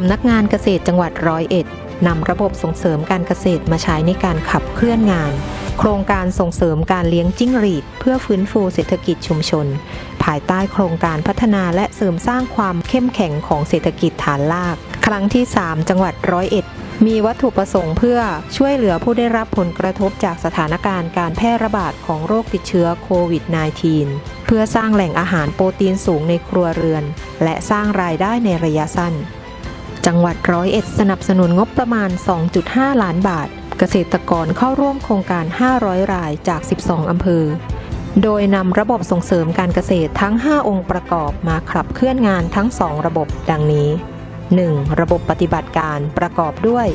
สำนักงานเกษตรจังหวัดร้อยเอ็ดนำระบบส่งเสริมการเกษตรมาใช้ในการขับเคลื่อนงาน โครงการส่งเสริมการเลี้ยงจิ้งหรีด เพื่อฟื้นฟูเศรษฐกิจชุมชน ภายใต้โครงการพัฒนาและเสริมสร้างความเข้มแข็งของเศรษฐกิจฐานราก ครั้งที่ 3 จังหวัดร้อยเอ็ดมีวัตถุประสงค์เพื่อช่วยเหลือผู้ได้รับผลกระทบจากสถานการณ์การแพร่ระบาดของโรคติดเชื้อโควิด -19 เพื่อสร้างแหล่งอาหารโปรตีนสูงในครัวเรือน และสร้างรายได้ในระยะสั้น จังหวัดร้อยเอ็ดสนับสนุนงบประมาณ 2.5 ล้านบาท เกษตรกรเข้าร่วมโครงการ 500 รายจาก 12 อำเภอ โดยนำระบบส่งเสริมการเกษตรทั้ง 5 องค์ประกอบมาขับเคลื่อนงานทั้ง 2 ระบบดังนี้ 1. ระบบปฏิบัติการประกอบด้วย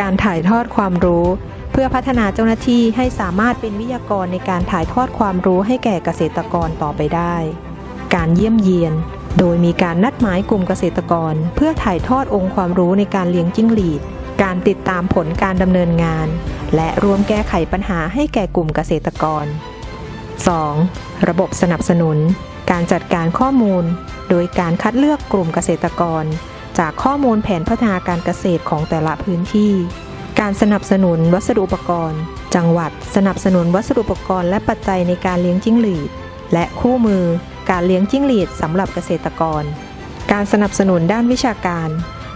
การถ่ายทอดความรู้ เพื่อพัฒนาเจ้าหน้าที่ให้สามารถเป็นวิทยากรในการถ่ายทอดความรู้ให้แก่เกษตรกรต่อไปได้ การเยี่ยมเยียน โดยมีการนัดหมายกลุ่มเกษตรกร เพื่อถ่ายทอดองค์ความรู้ในการเลี้ยงจิ้งหรีด การติดตามผลการดำเนินงาน และร่วมแก้ไขปัญหาให้แก่กลุ่มเกษตรกร 2. ระบบสนับสนุน การจัดการข้อมูล โดยการคัดเลือกกลุ่มเกษตรกร จากข้อมูลแผนพัฒนาการเกษตรของแต่ละพื้นที่ การสนับสนุนวัสดุอุปกรณ์ จังหวัด สนับสนุนวัสดุอุปกรณ์และปัจจัยในการเลี้ยงจิ้งหรีด และคู่มือ การเลี้ยงจิ้งหรีดสำหรับเกษตรกร การสนับสนุนด้านวิชาการ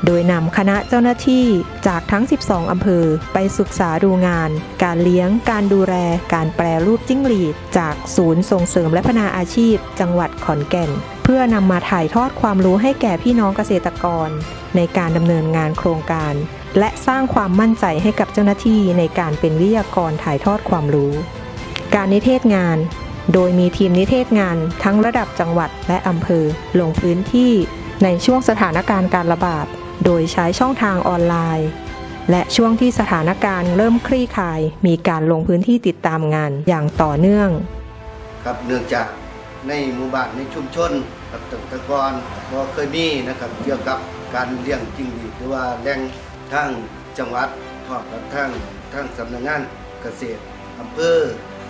โดยนำคณะเจ้าหน้าที่จากทั้ง 12 อำเภอ ไปศึกษาดูงาน การเลี้ยง การดูแล การแปรรูปจิ้งหรีด จากศูนย์ส่งเสริมและพัฒนาอาชีพ จังหวัดขอนแก่น เพื่อนำมาถ่ายทอดความรู้ให้แก่พี่น้องเกษตรกร ในการดำเนินงานโครงการ และสร้างความมั่นใจให้กับเจ้าหน้าที่ในการเป็นวิทยากรถ่ายทอดความรู้ การนิเทศงาน โดยมีทีมนิเทศงานทั้งระดับจังหวัดและอำเภอ ลงพื้นที่ในช่วงสถานการณ์การระบาด โดยใช้ช่องทางออนไลน์ และช่วงที่สถานการณ์เริ่มคลี่คลาย มีการลงพื้นที่ติดตามงานอย่างต่อเนื่อง ครับเนื่องจากในหมู่บ้านในชุมชนครับตั้งแต่ก่อนบ่เคยมีนะครับเกี่ยวกับการเลี้ยงจริงหรีหรือว่าแหล่งทางจังหวัดพร้อมกับทางทางสำนักงานเกษตรอำเภอ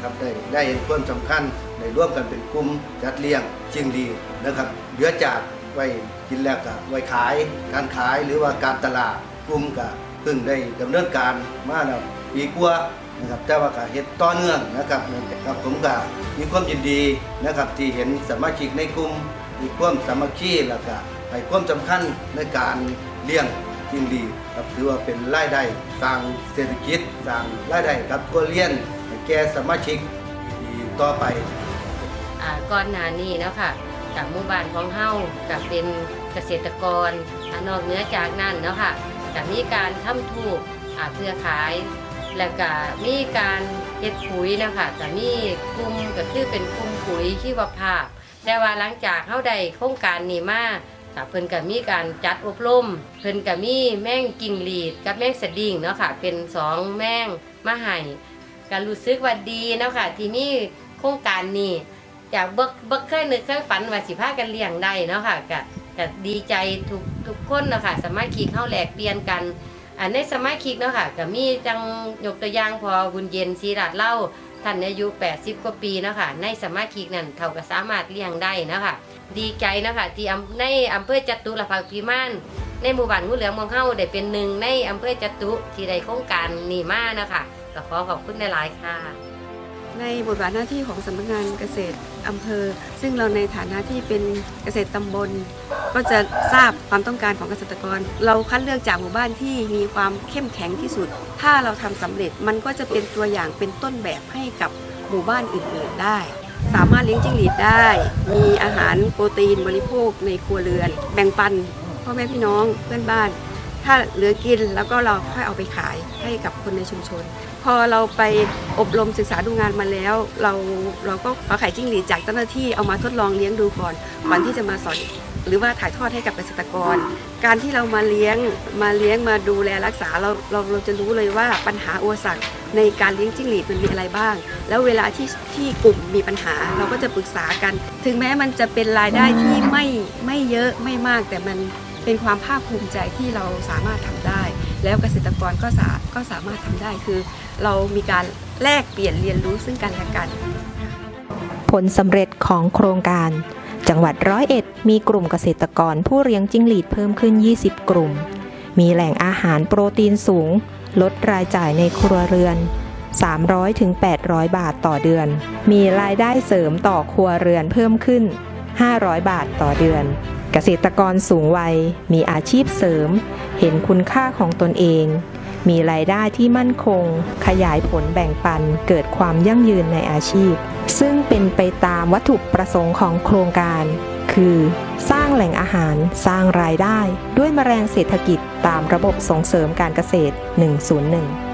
ครับได้ได้เห็นความสำคัญในร่วมกันเป็นกลุ่มจัดเลี้ยงจิงหรีนะครับเหลือจากไว้กินแล้วก็ไว้ขาย การขายหรือว่าการตลาดกลุ่มก็เพิ่งได้ดำเนินการมาแล้วปีกว่านะครับแต่ว่าก็เฮ็ดต่อเนื่องนะครับครับผมก็มีความยินดีนะครับที่เห็นสมาชิกในกลุ่มมีความสามัคคีแล้วก็ให้ความสำคัญในการเลี้ยงจิงหรีครับถือว่าเป็นรายได้สร้างเศรษฐกิจสร้างรายได้กับตัวเลี้ยนให้แก่สมาชิกต่อไป อ่าก่อนหน้านี้เนาะค่ะกับหมู่บ้านของเฮากับเป็นเกษตรกรอ่านอกเหนือจากนั้นเนาะค่ะกับมีการทำถูกอ่าเพื่อขาย แล้วก็มีการเฮ็ดปุ๋ยนะคะก็มีกลุ่มก็คือเป็นกลุ่มปุ๋ยชีวภาพ แต่ว่าหลังจากเฮาได้โครงการนี้มาก็เพิ่นก็มีการจัดอบรม เพิ่นก็มีแม่งกิ่งหรีดกับแม่งสดิ้งเนาะค่ะ เป็นสองแม่งมาให้ ก็รู้สึกว่าดีเนาะค่ะ ที่มีโครงการนี้จากเบิกเบิกเคยนึกเคยฝันว่าสิพากันเลี้ยงได้เนาะค่ะก็ก็ดีใจทุกทุกคนเนาะค่ะสามารถคีเข้าแหลกเปลี่ยนกันอันในสมาชิกเนาะค่ะก็มีจังยกตัวอย่างพอบุญเย็นศรีราชเล่าท่านอายุ 80 กว่าปีเนาะค่ะในสมาชิกนั้นเขาก็สามารถเลี้ยงได้นะค่ะดีใจเนาะค่ะที่ในอำเภอจตุรพักพิมานในหมู่บ้านงูเหลืองมองเฮาได้เป็นหนึ่งในอำเภอจตุที่ได้โครงการนี้มานะค่ะ ก็ขอขอบคุณหลายๆค่ะ ในบทบาทหน้าที่ของสำนักงานเกษตรอำเภอ ซึ่งเราในฐานะที่เป็นเกษตรตำบล ก็จะทราบความต้องการของเกษตรกร เราคัดเลือกจากหมู่บ้านที่มีความเข้มแข็งที่สุด ถ้าเราทำสำเร็จมันก็จะเป็นตัวอย่างเป็นต้นแบบให้กับหมู่บ้านอื่นๆได้ สามารถเลี้ยงจิ้งหรีดได้ มีอาหารโปรตีนบริโภคในครัวเรือน แบ่งปันพ่อแม่พี่น้องเพื่อนบ้าน ถ้าเหลือกินแล้วก็เราค่อยเอาไปขายให้กับคนในชุมชน พอเราไปอบรมศึกษาดูงานมาแล้ว เราเราก็เอาไข่จิ้งหรีดจากเจ้าหน้าที่เอามาทดลองเลี้ยงดูก่อนก่อนที่จะมาสอนหรือว่าถ่ายทอดให้กับเกษตรกร การที่เรามาเลี้ยงมาเลี้ยงมาดูแลรักษาเราเราเราจะรู้เลยว่าปัญหาอุปสรรคในการเลี้ยงจิ้งหรีดมันมีอะไรบ้าง แล้วเวลาที่ที่กลุ่มมีปัญหาเราก็จะปรึกษากัน ถึงแม้มันจะเป็นรายได้ที่ไม่ไม่เยอะไม่มากแต่มัน เป็นความภาคภูมิใจที่เราสามารถทำได้ แล้วเกษตรกรก็สาก็สามารถทำได้คือ เรามีการแลกเปลี่ยนเรียนรู้ซึ่งกันและกัน ผลสำเร็จของโครงการ จังหวัดร้อยเอ็ดมีกลุ่มเกษตรกรผู้เลี้ยงจิ้งหรีดเพิ่มขึ้น 20 กลุ่ม มีแหล่งอาหารโปรตีนสูง ลดรายจ่ายในครัวเรือน 300ถึง800 บาทต่อเดือน มีรายได้เสริมต่อครัวเรือนเพิ่มขึ้น 500 บาทต่อเดือน เกษตรกรสูงวัย มีอาชีพเสริม เห็นคุณค่าของตนเอง มีรายได้ที่มั่นคง ขยายผลแบ่งปันเกิดความยั่งยืนในอาชีพ ซึ่งเป็นไปตามวัตถุประสงค์ของโครงการ คือ สร้างแหล่งอาหารสร้างรายได้ ด้วยแมลงเศรษฐกิจตามระบบส่งเสริมการเกษตร 101